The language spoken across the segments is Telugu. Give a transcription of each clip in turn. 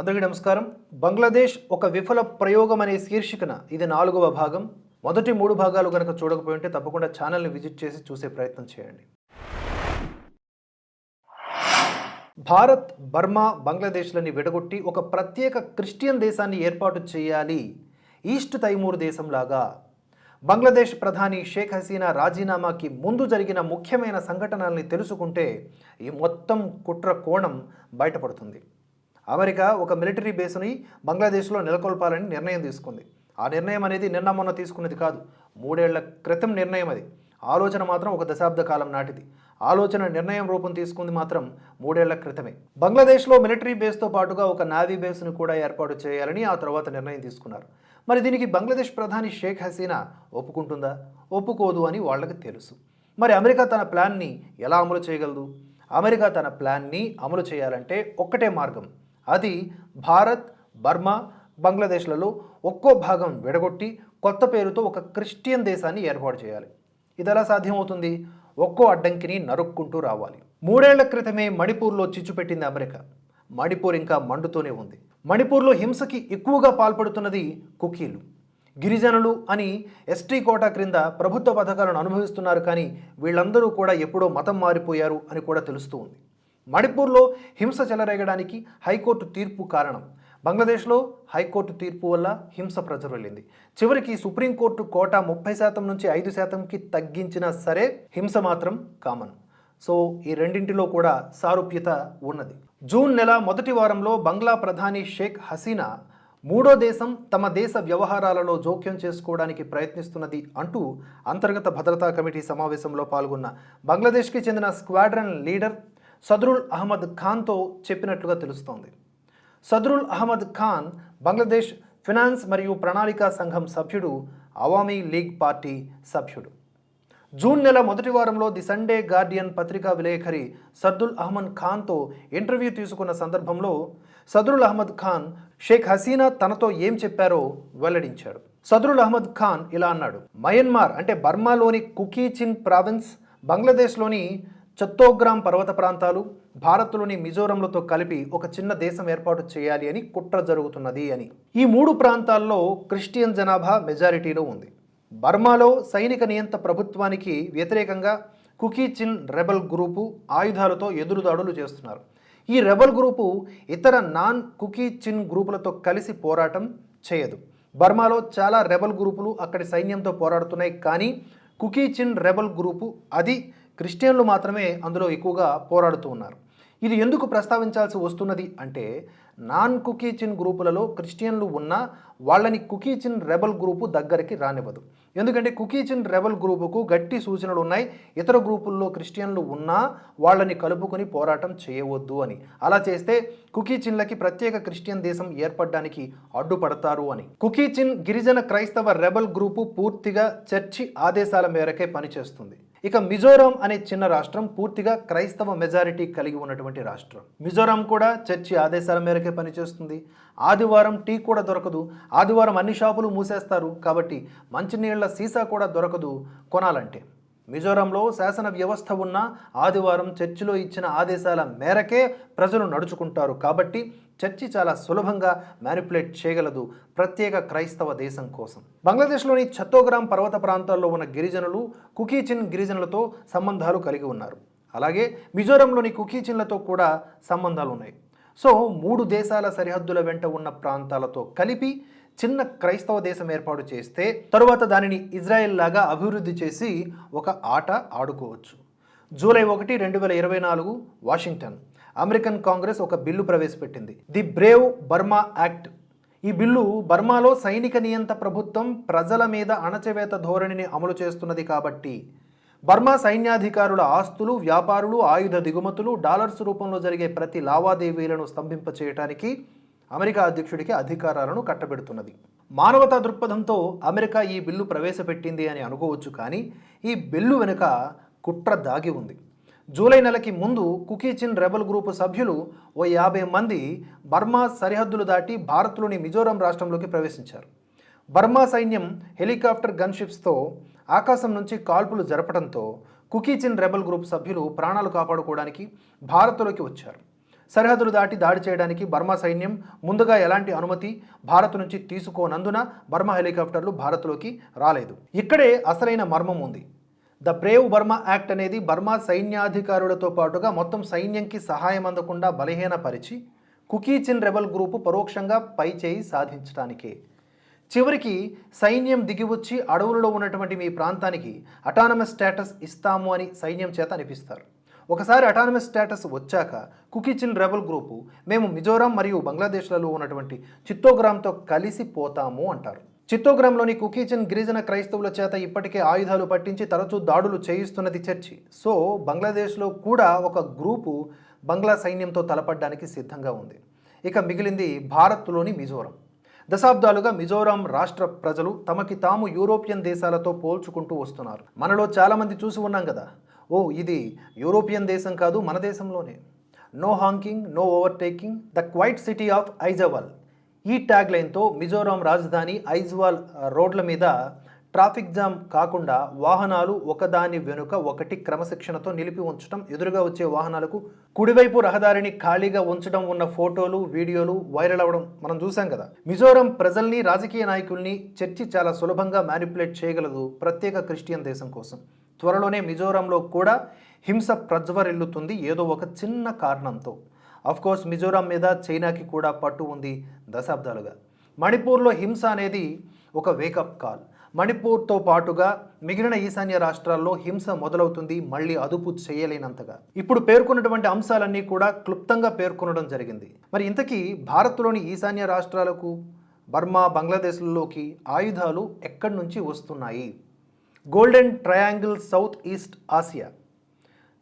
అందరికీ నమస్కారం. బంగ్లాదేశ్ ఒక విఫల ప్రయోగం అనే శీర్షికన ఇది నాలుగవ భాగం. మొదటి మూడు భాగాలు కనుక చూడకపోయి ఉంటే తప్పకుండా ఛానల్ని విజిట్ చేసి చూసే ప్రయత్నం చేయండి. భారత్ బర్మా బంగ్లాదేశ్లని విడగొట్టి ఒక ప్రత్యేక క్రిస్టియన్ దేశాన్ని ఏర్పాటు చేయాలి. ఈస్ట్ తైమూర్ దేశంలాగా. బంగ్లాదేశ్ ప్రధాని షేక్ హసీనా రాజీనామాకి ముందు జరిగిన ముఖ్యమైన సంఘటనల్ని తెలుసుకుంటే ఈ మొత్తం కుట్ర కోణం బయటపడుతుంది. అమెరికా ఒక మిలిటరీ బేస్ని బంగ్లాదేశ్లో నెలకొల్పాలని నిర్ణయం తీసుకుంది. ఆ నిర్ణయం అనేది నిన్న మొన్న తీసుకున్నది కాదు మూడేళ్ళ క్రితం నిర్ణయం అది. ఆలోచన మాత్రం ఒక దశాబ్ద కాలం నాటిది. ఆలోచన నిర్ణయం రూపం తీసుకుంది మాత్రం మూడేళ్ళ క్రితమే. బంగ్లాదేశ్లో మిలిటరీ బేస్తో పాటుగా ఒక నావీ బేస్ను కూడా ఏర్పాటు చేయాలని ఆ తర్వాత నిర్ణయం తీసుకున్నారు. మరి దీనికి బంగ్లాదేశ్ ప్రధాని షేక్ హసీనా ఒప్పుకుంటుందా? ఒప్పుకోదు అని వాళ్ళకి తెలుసు. మరి అమెరికా తన ప్లాన్ని ఎలా అమలు చేయగలదు? అమెరికా తన ప్లాన్ని అమలు చేయాలంటే ఒక్కటే మార్గం అది భారత్ బర్మా బంగ్లాదేశ్లలో ఒక్కో భాగం విడగొట్టి కొత్త పేరుతో ఒక క్రిస్టియన్ దేశాన్ని ఏర్పాటు చేయాలి. ఇది ఎలా సాధ్యమవుతుంది? ఒక్కో అడ్డంకిని నరుక్కుంటూ రావాలి. మూడేళ్ళ క్రితమే మణిపూర్లో చిచ్చుపెట్టింది అమెరికా. మణిపూర్ ఇంకా మండుతూనే ఉంది. మణిపూర్లో హింసకి ఎక్కువగా పాల్పడుతున్నది కుకీలు. గిరిజనులు అని ఎస్టీ కోటా క్రింద ప్రభుత్వ పథకాలను అనుభవిస్తున్నారు కానీ వీళ్ళందరూ కూడా ఎప్పుడో మతం మారిపోయారు అని కూడా తెలుస్తూ ఉంది. మణిపూర్లో హింస చెలరేగడానికి హైకోర్టు తీర్పు కారణం. బంగ్లాదేశ్లో హైకోర్టు తీర్పు వల్ల హింస ప్రజ్వరిల్లింది చివరికి సుప్రీంకోర్టు కోటా ముప్పై శాతం నుంచి ఐదు శాతంకి తగ్గించినా సరే హింస మాత్రం కామన్. సో ఈ రెండింటిలో కూడా సారూప్యత ఉన్నది. జూన్ నెల మొదటి వారంలో బంగ్లా ప్రధాని షేక్ హసీనా మూడో దేశం తమ దేశ వ్యవహారాలలో జోక్యం చేసుకోవడానికి ప్రయత్నిస్తున్నది అంటూ అంతర్గత భద్రతా కమిటీ సమావేశంలో పాల్గొన్న బంగ్లాదేశ్కి చెందిన స్క్వాడ్రన్ లీడర్ సదరుల్ అహ్మద్ ఖాన్తో చెప్పినట్లుగా తెలుస్తోంది. సదరుల్ అహ్మద్ ఖాన్ బంగ్లాదేశ్ ఫినాన్స్ మరియు ప్రణాళికా సంఘం సభ్యుడు అవామీ లీగ్ పార్టీ సభ్యుడు. జూన్ నెల మొదటి వారంలో ది సండే గార్డియన్ పత్రికా విలేఖరి సర్దుల్ అహ్మద్ ఖాన్తో ఇంటర్వ్యూ తీసుకున్న సందర్భంలో సదరుల్ అహ్మద్ ఖాన్ షేక్ హసీనా తనతో ఏం చెప్పారో వెల్లడించాడు సదరుల్ అహ్మద్ ఖాన్ ఇలా అన్నాడు మయన్మార్ అంటే బర్మాలోని కుకీచిన్ ప్రావిన్స్ బంగ్లాదేశ్లోని చత్తోగ్రామ్ పర్వత ప్రాంతాలు భారత్లోని మిజోరంలతో కలిపి ఒక చిన్న దేశం ఏర్పాటు చేయాలి అని కుట్ర జరుగుతున్నది అని. ఈ మూడు ప్రాంతాల్లో క్రిస్టియన్ జనాభా మెజారిటీలో ఉంది. బర్మాలో సైనిక నియంత ప్రభుత్వానికి వ్యతిరేకంగా కుకీచిన్ రెబల్ గ్రూపు ఆయుధాలతో ఎదురుదాడులు చేస్తున్నారు. ఈ రెబల్ గ్రూపు ఇతర నాన్ కుకీచిన్ గ్రూపులతో కలిసి పోరాటం చేయదు. బర్మాలో చాలా రెబల్ గ్రూపులు అక్కడి సైన్యంతో పోరాడుతున్నాయి కానీ కుకీచిన్ రెబల్ గ్రూపు అది క్రిస్టియన్లు మాత్రమే అందులో ఎక్కువగా పోరాడుతూ ఉన్నారు. ఇది ఎందుకు ప్రస్తావించాల్సి వస్తున్నది అంటే నాన్ కుకీచిన్ గ్రూపులలో క్రిస్టియన్లు ఉన్నా వాళ్ళని కుకీచిన్ రెబల్ గ్రూపు దగ్గరికి రానివ్వదు. ఎందుకంటే కుకీచిన్ రెబల్ గ్రూపుకు గట్టి సూచనలు ఉన్నాయి. ఇతర గ్రూపుల్లో క్రిస్టియన్లు ఉన్నా వాళ్ళని కలుపుకొని పోరాటం చేయవద్దు అని. అలా చేస్తే కుకీచిన్లకి ప్రత్యేక క్రిస్టియన్ దేశం ఏర్పడడానికి అడ్డుపడతారు అని. కుకీచిన్ గిరిజన క్రైస్తవ రెబల్ గ్రూపు పూర్తిగా చర్చి ఆదేశాల మేరకే పనిచేస్తుంది. ఇక మిజోరాం అనే చిన్న రాష్ట్రం పూర్తిగా క్రైస్తవ మెజారిటీ కలిగి ఉన్నటువంటి రాష్ట్రం. మిజోరాం కూడా చర్చి ఆదేశాల మేరకే పనిచేస్తుంది. ఆదివారం టీ కూడా దొరకదు. ఆదివారం అన్ని షాపులు మూసేస్తారు. కాబట్టి మంచినీళ్ళ సీసా కూడా దొరకదు కొనాలంటే. మిజోరంలో శాసన వ్యవస్థ ఉన్న ఆదివారం చర్చిలో ఇచ్చిన ఆదేశాల మేరకే ప్రజలు నడుచుకుంటారు కాబట్టి చర్చి చాలా సులభంగా మ్యానిపులేట్ చేయగలదు ప్రత్యేక క్రైస్తవ దేశం కోసం. బంగ్లాదేశ్లోని ఛత్తోగ్రామ్ పర్వత ప్రాంతాల్లో ఉన్న గిరిజనులు కుకీచిన్ గిరిజనులతో సంబంధాలు కలిగి ఉన్నారు. అలాగే మిజోరంలోని కుకీచిన్లతో కూడా సంబంధాలు ఉన్నాయి. సో మూడు దేశాల సరిహద్దుల వెంట ఉన్న ప్రాంతాలతో కలిపి చిన్న క్రైస్తవ దేశం ఏర్పాటు చేస్తే తరువాత దానిని ఇజ్రాయెల్ లాగా అభివృద్ధి చేసి ఒక ఆట ఆడుకోవచ్చు. జూలై ఒకటి రెండు వేల ఇరవై నాలుగు వాషింగ్టన్. అమెరికన్ కాంగ్రెస్ ఒక బిల్లు ప్రవేశపెట్టింది. The brave Burma act. ఈ బిల్లు బర్మాలో సైనిక నియంత ప్రభుత్వం ప్రజల మీద అణచివేత ధోరణిని అమలు చేస్తున్నది కాబట్టి బర్మా సైన్యాధికారుల ఆస్తులు వ్యాపారులు ఆయుధ దిగుమతులు డాలర్స్ రూపంలో జరిగే ప్రతి లావాదేవీలను స్తంభింపచేయటానికి అమెరికా అధ్యక్షుడికి అధికారాలను కట్టబెడుతున్నది. మానవతా దృక్పథంతో అమెరికా ఈ బిల్లు ప్రవేశపెట్టింది అని అనుకోవచ్చు కానీ ఈ బిల్లు వెనుక కుట్ర దాగి ఉంది. జూలై నెలకి ముందు కుకీచిన్ రెబల్ గ్రూపు సభ్యులు ఓ యాభై మంది బర్మా సరిహద్దులు దాటి భారత్లోని మిజోరాం రాష్ట్రంలోకి ప్రవేశించారు. బర్మా సైన్యం హెలికాప్టర్ గన్షిప్స్తో ఆకాశం నుంచి కాల్పులు జరపడంతో కుకీచిన్ రెబల్ గ్రూప్ సభ్యులు ప్రాణాలు కాపాడుకోవడానికి భారత్లోకి వచ్చారు. సరిహద్దులు దాటి దాడి చేయడానికి బర్మా సైన్యం ముందుగా ఎలాంటి అనుమతి భారత్ నుంచి తీసుకోనందున బర్మా హెలికాప్టర్లు భారత్లోకి రాలేదు. ఇక్కడే అసలైన మర్మం ఉంది. ద బ్రేవ్ బర్మా యాక్ట్ అనేది బర్మా సైన్యాధికారులతో పాటుగా మొత్తం సైన్యంకి సహాయం అందకుండా బలహీనపరిచి కుకీచిన్ రెబల్ గ్రూపు పరోక్షంగా పైచేయి సాధించడానికే చివరికి సైన్యం దిగివచ్చి అడవులలో ఉన్నటువంటి మీ ప్రాంతానికి అటానమస్ స్టేటస్ ఇస్తాము అని సైన్యం చేత అనిపిస్తారు. ఒకసారి అటానమస్ స్టేటస్ వచ్చాక కుకీచిన్ రెబల్ గ్రూపు మేము మిజోరాం మరియు బంగ్లాదేశ్లలో ఉన్నటువంటి చిత్తోగ్రామ్తో కలిసి పోతాము అంటారు. చిత్తోగ్రాంలోని కుకీచిన్ గిరిజన క్రైస్తవుల చేత ఇప్పటికే ఆయుధాలు పట్టించి తరచూ దాడులు చేయిస్తున్నది చర్చి. సో బంగ్లాదేశ్లో కూడా ఒక గ్రూపు బంగ్లా సైన్యంతో తలపడడానికి సిద్ధంగా ఉంది. ఇక మిగిలింది భారత్లోని మిజోరం. దశాబ్దాలుగా మిజోరాం రాష్ట్ర ప్రజలు తమకి తాము యూరోపియన్ దేశాలతో పోల్చుకుంటూ వస్తున్నారు. మనలో చాలామంది చూసి ఉన్నాం కదా ఓ ఇది యూరోపియన్ దేశం కాదు మన దేశంలోనే. No honking no overtaking the quiet city of Aizawl ఈ ట్యాగ్ లైన్తో మిజోరాం రాజధాని ఐజ్వాల్ రోడ్ల మీద ట్రాఫిక్ జామ్ కాకుండా వాహనాలు ఒకదాని వెనుక ఒకటి క్రమశిక్షణతో నిలిపి ఉంచడం ఎదురుగా వచ్చే వాహనాలకు కుడివైపు రహదారిని ఖాళీగా ఉంచడం ఉన్న ఫోటోలు వీడియోలు వైరల్ అవ్వడం మనం చూసాం కదా. మిజోరం ప్రజల్ని రాజకీయ నాయకుల్ని చర్చి చాలా సులభంగా మ్యానిపులేట్ చేయగలదు ప్రత్యేక క్రిస్టియన్ దేశం కోసం. త్వరలోనే మిజోరంలో కూడా హింస ప్రజ్వరిల్లుతుంది. ఏదో ఒక చిన్న కారణంతో. కోర్స్ మిజోరాం మీద చైనాకి కూడా పట్టు ఉంది దశాబ్దాలుగా. మణిపూర్లో హింస అనేది ఒక వేకప్ కాల్ మణిపూర్తో పాటుగా మిగిలిన ఈశాన్య రాష్ట్రాల్లో హింస మొదలవుతుంది మళ్ళీ అదుపు చేయలేనంతగా. ఇప్పుడు పేర్కొన్నటువంటి అంశాలన్నీ కూడా క్లుప్తంగా పేర్కొనడం జరిగింది. మరి ఇంతకీ భారత్లోని ఈశాన్య రాష్ట్రాలకు బర్మా బంగ్లాదేశ్లలోకి ఆయుధాలు ఎక్కడి నుంచి వస్తున్నాయి? Golden triangle south east Asia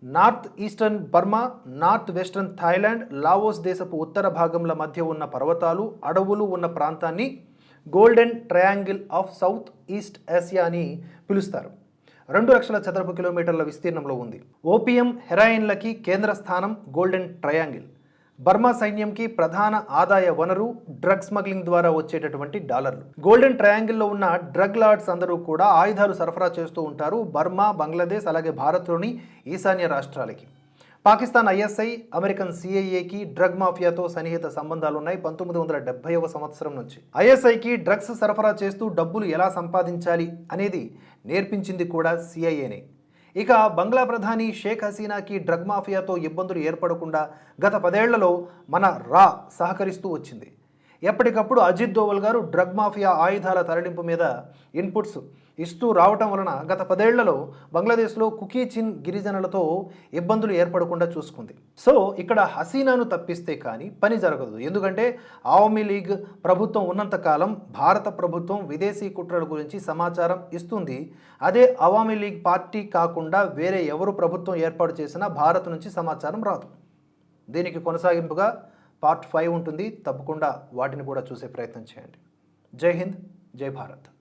north eastern Burma north western Thailand Laos దేశపు ఉత్తర భాగంల మధ్య ఉన్న పర్వతాలు అడవులు ఉన్న ప్రాంతాన్ని golden triangle of south east Asia అని పిలుస్తారు. రెండు లక్షల చదరపు కిలోమీటర్ల విస్తీర్ణంలో ఉంది. ఓపియం హెరాయిన్లకి కేంద్ర స్థానం గోల్డెన్ ట్రయాంగిల్ బర్మా సైన్యంకి ప్రధాన ఆదాయ వనరు డ్రగ్ స్మగ్లింగ్ ద్వారా వచ్చేటటువంటి డాలర్లు. గోల్డెన్ ట్రయాంగిల్లో ఉన్న డ్రగ్ లార్డ్స్ అందరూ కూడా ఆయుధాలు సరఫరా చేస్తూ ఉంటారు బర్మా బంగ్లాదేశ్ అలాగే భారత్లోని ఈశాన్య రాష్ట్రాలకి. పాకిస్తాన్ ఐఎస్ఐ అమెరికన్ సిఐఏకి డ్రగ్ మాఫియాతో సన్నిహిత సంబంధాలు ఉన్నాయి పంతొమ్మిది వందల డెబ్బైవ సంవత్సరం నుంచి. ఐఎస్ఐకి డ్రగ్స్ సరఫరా చేస్తూ డబ్బులు ఎలా సంపాదించాలి అనేది నేర్పించింది కూడా సిఐఏనే. ఇక బంగ్లా ప్రధాని షేక్ హసీనాకి డ్రగ్ మాఫియాతో ఇబ్బందులు ఏర్పడకుండా గత పదేళ్ళలో మన రా సహకరిస్తూ వచ్చింది. ఎప్పటికప్పుడు అజిత్ దోవల్ గారు డ్రగ్ మాఫియా ఆయుధాల తరలింపు మీద ఇన్పుట్స్ ఇస్తూ రావటం వలన గత పదేళ్ళలో బంగ్లాదేశ్లో కుకీ చిన్ గిరిజనులతో ఇబ్బందులు ఏర్పడకుండా చూసుకుంది. సో ఇక్కడ హసీనాను తప్పిస్తే కానీ పని జరగదు. ఎందుకంటే ఆవామీ లీగ్ ప్రభుత్వం ఉన్నంతకాలం భారత ప్రభుత్వం విదేశీ కుట్రల గురించి సమాచారం ఇస్తుంది. అదే అవామీ లీగ్ పార్టీ కాకుండా వేరే ఎవరు ప్రభుత్వం ఏర్పాటు చేసినా భారత్ నుంచి సమాచారం రాదు. దీనికి కొనసాగింపుగా పార్ట్ ఫైవ్ ఉంటుంది. తప్పకుండా వాటిని కూడా చూసే ప్రయత్నం చేయండి. జై హింద్ జై భారత్.